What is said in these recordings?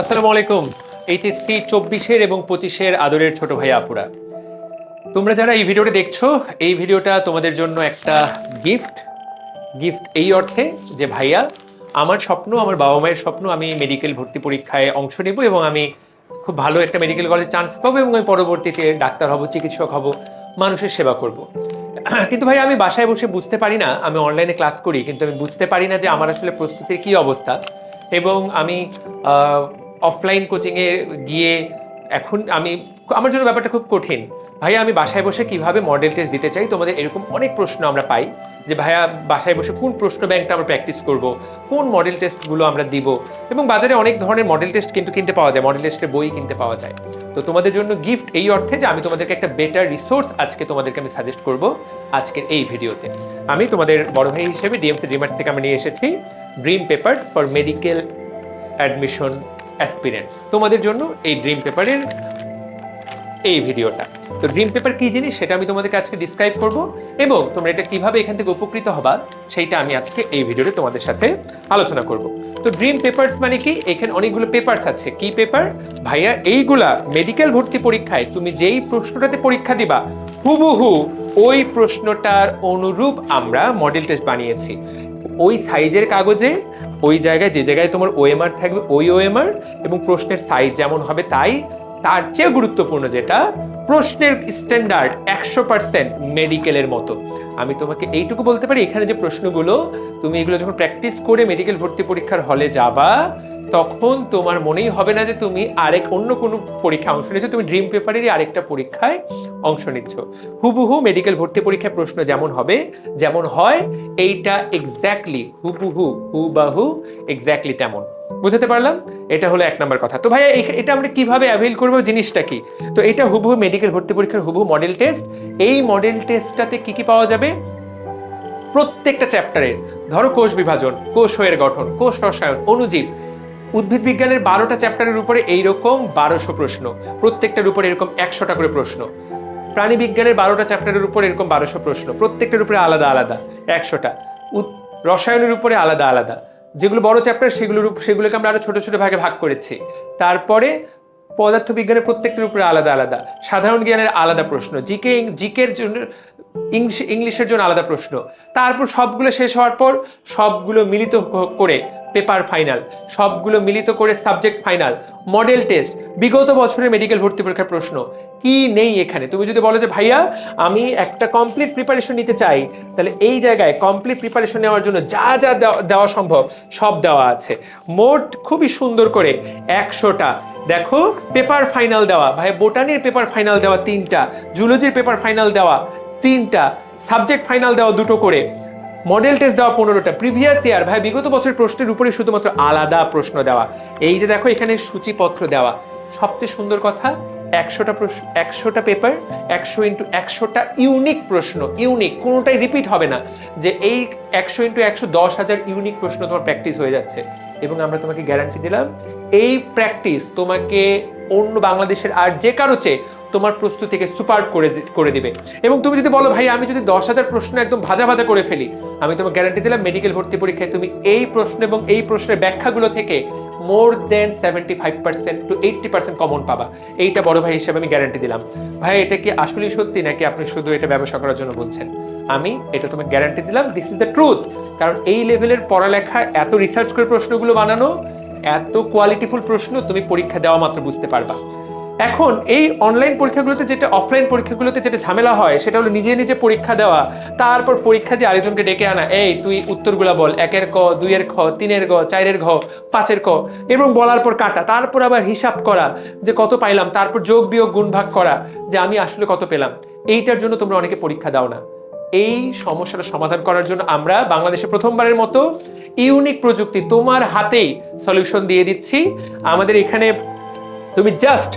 আসসালামু আলাইকুম। এইচএসসি চব্বিশের এবং পঁচিশের আদরের ছোট ভাই আপুরা। তোমরা যারা এই ভিডিওটা দেখছ, এই ভিডিওটা তোমাদের জন্য একটা গিফট গিফট এই অর্থে যে, ভাইয়া, আমার স্বপ্ন, আমার বাবা মায়ের স্বপ্ন, আমি মেডিকেল ভর্তি পরীক্ষায় অংশ নেব এবং আমি খুব ভালো একটা মেডিকেল কলেজে চান্স পাবো এবং আমি পরবর্তীতে ডাক্তার হব, চিকিৎসক হব, মানুষের সেবা করব। কিন্তু ভাই আমি বাসায় বসে বুঝতে পারি না, আমি অনলাইনে ক্লাস করি, কিন্তু আমি বুঝতে পারি না যে, আমার আসলে প্রস্তুতির কি অবস্থা। এবং আমি অফলাইন কোচিংয়ে গিয়ে এখন আমি, আমার জন্য ব্যাপারটা খুব কঠিন। ভাইয়া, আমি বাসায় বসে কীভাবে মডেল টেস্ট দিতে চাই? তোমাদের এরকম অনেক প্রশ্ন আমরা পাই যে, ভাইয়া, বাসায় বসে কোন প্রশ্ন ব্যাংকটা আমরা প্র্যাকটিস করব? কোন মডেল টেস্টগুলো আমরা দিব? এবং বাজারে অনেক ধরনের মডেল টেস্ট কিন্তু কিনতে পাওয়া যায় মডেল টেস্টের বই কিনতে পাওয়া যায়। তো তোমাদের জন্য গিফট এই অর্থে যে, আমি তোমাদেরকে একটা বেটার রিসোর্স আজকে তোমাদেরকে আমি সাজেস্ট করব আজকের এই ভিডিওতে। আমি তোমাদের বড় ভাই হিসেবে ডিএমসি ড্রিমার্স থেকে আমি নিয়ে এসেছি dream papers for medical admission aspirants তোমাদের জন্য এই ড্রিম পেপারের এই ভিডিওটা। তো ড্রিম পেপার কি জিনিস সেটা আমি তোমাদেরকে আজকে ডিসক্রাইব করব এবং তোমরা এটা কীভাবে এখান থেকে উপকৃত হবা সেইটা আমি আজকে এই ভিডিওতে তোমাদের সাথে আলোচনা করব। তো ড্রিম পেপারস মানে কি? এখানে অনেকগুলো পেপারস আছে। কি পেপার ভাইয়া, এইগুলা মেডিকেল ভর্তি পরীক্ষায় তুমি যেই প্রশ্নটাতে পরীক্ষা দিবা, হুবহু ওই প্রশ্নটার অনুরূপ আমরা মডেল টেস্ট বানিয়েছি। ওই সাইজের কাগজে, ওই জায়গায় যে জায়গায় তোমার ওএমআর থাকবে, ওই ওএমআর এবং প্রশ্নের সাইজ যেমন হবে তাই, তার চেয়ে গুরুত্বপূর্ণ যেটা, প্রশ্নের স্ট্যান্ডার্ড একশো পার্সেন্ট মেডিকেলের মতো। আমি তোমাকে এইটুকু বলতে পারি, এখানে যে প্রশ্নগুলো, তুমি এগুলো যখন প্র্যাকটিস করে মেডিকেল ভর্তি পরীক্ষার হলে যাবা তখন তোমার মনেই হবে না যে তুমি আরেক অন্য কোনো পরীক্ষা অংশ নিচ্ছ তুমি ড্রিম পেপারেরই আরেকটা পরীক্ষায় অংশ নিচ্ছ। হুবহু মেডিকেল ভর্তি পরীক্ষায় প্রশ্ন যেমন হবে, যেমন হয়, এইটা এক্স্যাক্টলি হুবহু, হুবাহু এক্স্যাক্টলি তেমন। বুঝতে পারলাম? এটা হলো এক নম্বর কথা। তো ভাইয়া এটা আমরা কীভাবে অ্যাভেল করব, জিনিসটা কি? তো এটা হুবহু মেডিকেল ভর্তি পরীক্ষার হুবহু মডেল টেস্ট এই মডেল টেস্টটাতে কি কি পাওয়া যাবে? প্রত্যেকটা চ্যাপ্টারের ধরো কোষ বিভাজন কোষের গঠন, কোষ রসায়ন, অণুজীব উদ্ভিদ বিজ্ঞানের বারোটা চ্যাপ্টারের উপরে এইরকম বারোশো প্রশ্ন। প্রত্যেকটার উপরে এরকম একশোটা করে প্রশ্ন। প্রাণী বিজ্ঞানের বারোটা চ্যাপ্টারের উপর এরকম বারোশো প্রশ্ন। প্রত্যেকটার উপরে আলাদা আলাদা, একশোটা। রসায়নের উপরে আলাদা আলাদা। যেগুলো বড় চ্যাপ্টার, সেগুলোর সেগুলোকে আমরা আরও ছোট ছোট ভাগে ভাগ করেছি। তারপরে পদার্থ বিজ্ঞানের প্রত্যেকটার উপরে আলাদা আলাদা। সাধারণ জ্ঞানের আলাদা প্রশ্ন। জিকে, জিকের জন্য ইংলিশ, ইংলিশের জন্য আলাদা প্রশ্ন। তারপর সবগুলো শেষ হওয়ার পর সবগুলো মিলিত করে পেপার ফাইনাল, সবগুলো মিলিত করে সাবজেক্ট ফাইনাল, মডেল টেস্ট, বিগত বছরের মেডিকেল ভর্তি পরীক্ষার প্রশ্ন। কি নেই এখানে? তুমি যদি বলো যে, ভাইয়া, আমি একটা কমপ্লিট প্রিপারেশন নিতে চাই, তাহলে এই জায়গায় কমপ্লিট প্রিপারেশন নেওয়ার জন্য যা যা দেওয়া- সম্ভব, সব দেওয়া আছে। মোট খুবই সুন্দর করে একশোটা, দেখো, পেপার ফাইনাল দেওয়া। ভাই বোটানির পেপার ফাইনাল দেওয়া তিনটা, জুলজির পেপার ফাইনাল দেওয়া তিনটা। সাবজেক্ট ফাইনাল দেওয়া দুটো করে। মডেল টেস্ট দেওয়া পনেরোটা। প্রিভিয়াস ইয়ার ভাই, বিগত বছরের প্রশ্নের উপরে শুধুমাত্র আলাদা প্রশ্ন দেওয়া। এই যে দেখো, এখানে সূচিপত্র দেওয়া। সবচেয়ে সুন্দর কথা, একশোটা প্রশ্ন, একশোটা পেপার একশো ইন্টু একশোটা ইউনিক প্রশ্ন। ইউনিক কোনোটাই রিপিট হবে না। যে এই একশো ইন্টু একশো দশ হাজার ইউনিক প্রশ্ন তোমার প্র্যাকটিস হয়ে যাচ্ছে। এবং আমরা তোমাকে গ্যারান্টি দিলাম, এই প্র্যাকটিস তোমাকে অন্য বাংলাদেশের আর যে কারও চেয়ে তোমার প্রস্তুতিকে সুপার করে করে দিবে। এবং তুমি যদি বলো, ভাই, আমি যদি দশ হাজার প্রশ্ন একদম ভাজা ভাজা করে ফেলি, আমি তোমাকে গ্যারান্টি দিলাম মেডিকেল ভর্তি পরীক্ষায় তুমি এই প্রশ্ন এবং এই প্রশ্নের ব্যাখ্যাগুলো থেকে more than seventy five percent to eighty percent common পাবা। এইটা বড় ভাই হিসেবে আমি গ্যারান্টি দিলাম। ভাই, এটা কি আসলেই সত্যি নাকি আপনি শুধু এটা ব্যবসা করার জন্য বলছেন? আমি এটা তোমাকে গ্যারান্টি দিলাম দিস ইজ দ্য ট্রুথ কারণ এই লেভেলের পড়ালেখা, এত রিসার্চ করে প্রশ্নগুলো বানানো, এত কোয়ালিটিফুল প্রশ্ন তুমি পরীক্ষা দেওয়া মাত্র বুঝতে পারবা। এখন এই অনলাইন পরীক্ষাগুলোতে যেটা অফলাইন পরীক্ষাগুলোতে যেটা ঝামেলা হয়, সেটা হলো নিজে নিজে পরীক্ষা দেওয়া, তারপর পরীক্ষা দিয়ে আরেকজনকে ডেকে আনা, এই, তুই উত্তরগুলা বল, একের ক, দুইয়ের খ, তিনের গ, চারের ঘ, পাঁচের ক, এবং বলার পর কাটা, তারপর আবার হিসাব করা, যে কত পাইলাম, তারপর যোগ বিয়োগ গুণ ভাগ করা, যে আমি আসলে কত পেলাম। এইটার জন্য তোমরা অনেকে পরীক্ষা দাও না। এই সমস্যাটা সমাধান করার জন্য আমরা বাংলাদেশে প্রথমবারের মতো ইউনিক প্রযুক্তি তোমার হাতেই সলিউশন দিয়ে দিচ্ছি। আমাদের এখানে তুমি জাস্ট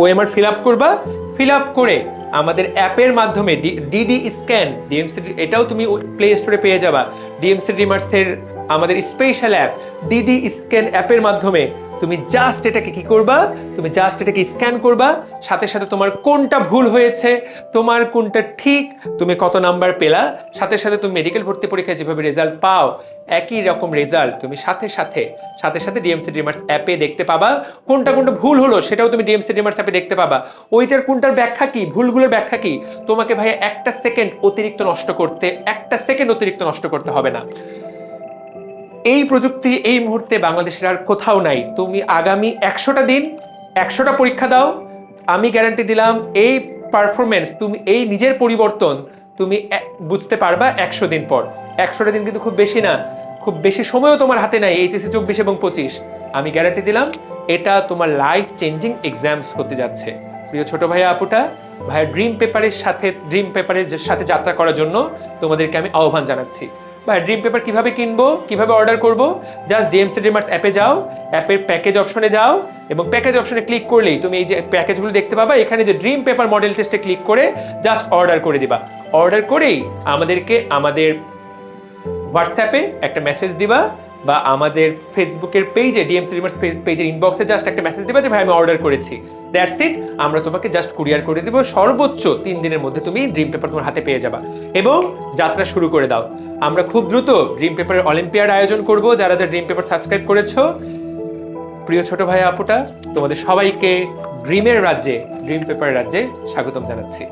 ওএমআর ফিল আপ করবা। ফিল আপ করে আমাদের অ্যাপের মাধ্যমে ডিডি স্ক্যান ডিএমসি এটাও তুমি প্লে স্টোরে পেয়ে যাবা। ডিএমসি ডিমার্সের আমাদের স্পেশাল অ্যাপ ডিডি স্ক্যান অ্যাপের মাধ্যমে তুমি জাস্ট এটাকে কি করবা? তুমি জাস্ট এটাকে স্ক্যান করবা। সাথে সাথে তোমার কোনটা ভুল হয়েছে, তোমার কোনটা ঠিক, তুমি কত নাম্বার পেলা। সাথে সাথে তুমি মেডিকেল ভর্তি পরীক্ষায় যেভাবে রেজাল্ট পাও, একই রকম রেজাল্ট তুমি সাথে সাথে সাথে সাথে ডিএমসি ড্রিমার্স অ্যাপে দেখতে পাবা। কোনটা কোনটা ভুল হলো সেটাও তুমি ডিএমসি ড্রিমার্স অ্যাপে দেখতে পাবা। ওইটার কোনটার ব্যাখ্যা কি? ভুলগুলোর ব্যাখ্যা কি? তোমাকে ভাইয়া একটা সেকেন্ড অতিরিক্ত নষ্ট করতে, একটা সেকেন্ড অতিরিক্ত নষ্ট করতে হবে না। এই প্রযুক্তি এই মুহূর্তে বাংলাদেশের আর কোথাও নাই। তুমি আগামী একশোটা দিন, একশোটা পরীক্ষা দাও। আমি গ্যারান্টি দিলাম, এই পারফরমেন্স তুমি এই নিজের পরিবর্তন, তুমি বুঝতে পারবা একশো দিন পর। একশোটা দিন কিন্তু খুব বেশি না, খুব বেশি সময়ও তোমার হাতে নাই, এইচএসসি চব্বিশ এবং পঁচিশ। আমি গ্যারান্টি দিলাম, এটা তোমার লাইফ চেঞ্জিং এক্সামস হতে যাচ্ছে। প্রিয় ছোট ভাইয়া আপুটা, ভাইয়া ড্রিম পেপারের সাথে ড্রিম পেপারের সাথে যাত্রা করার জন্য তোমাদেরকে আমি আহ্বান জানাচ্ছি। বা ড্রিম পেপার কীভাবে কিনবো, কীভাবে অর্ডার করব জাস্ট ডিএমসি ড্রিমার্স অ্যাপে যাও অ্যাপের প্যাকেজ অপশনে যাও, এবং প্যাকেজ অপশনে ক্লিক করলেই তুমি এই যে প্যাকেজগুলো দেখতে পাবা, এখানে যে ড্রিম পেপার মডেল টেস্টে ক্লিক করে জাস্ট অর্ডার করে দিবা। অর্ডার করেই আমাদেরকে, আমাদের হোয়াটসঅ্যাপে একটা মেসেজ দিবা বা আমাদের ফেসবুকের পেজে ডিএমসি রিমার্স পেজের ইনবক্সে জাস্ট একটা মেসেজ দেবে যে, ভাই, আমি অর্ডার করেছি। দ্যাটস ইট আমরা তোমাকে জাস্ট কুরিয়ার করে দিব। সর্বোচ্চ তিন দিনের মধ্যে তুমি ড্রিম পেপার তোমার হাতে পেয়ে যাবা। এবং যাত্রা শুরু করে দাও। আমরা খুব দ্রুত ড্রিম পেপারের অলিম্পিয়াড আয়োজন করব। যারা যারা ড্রিম পেপার সাবস্ক্রাইব করেছ, প্রিয় ছোট ভাই, আপুটা, তোমাদের সবাইকে ড্রিমের রাজ্যে ড্রিম পেপার রাজ্যে স্বাগতম জানাচ্ছি।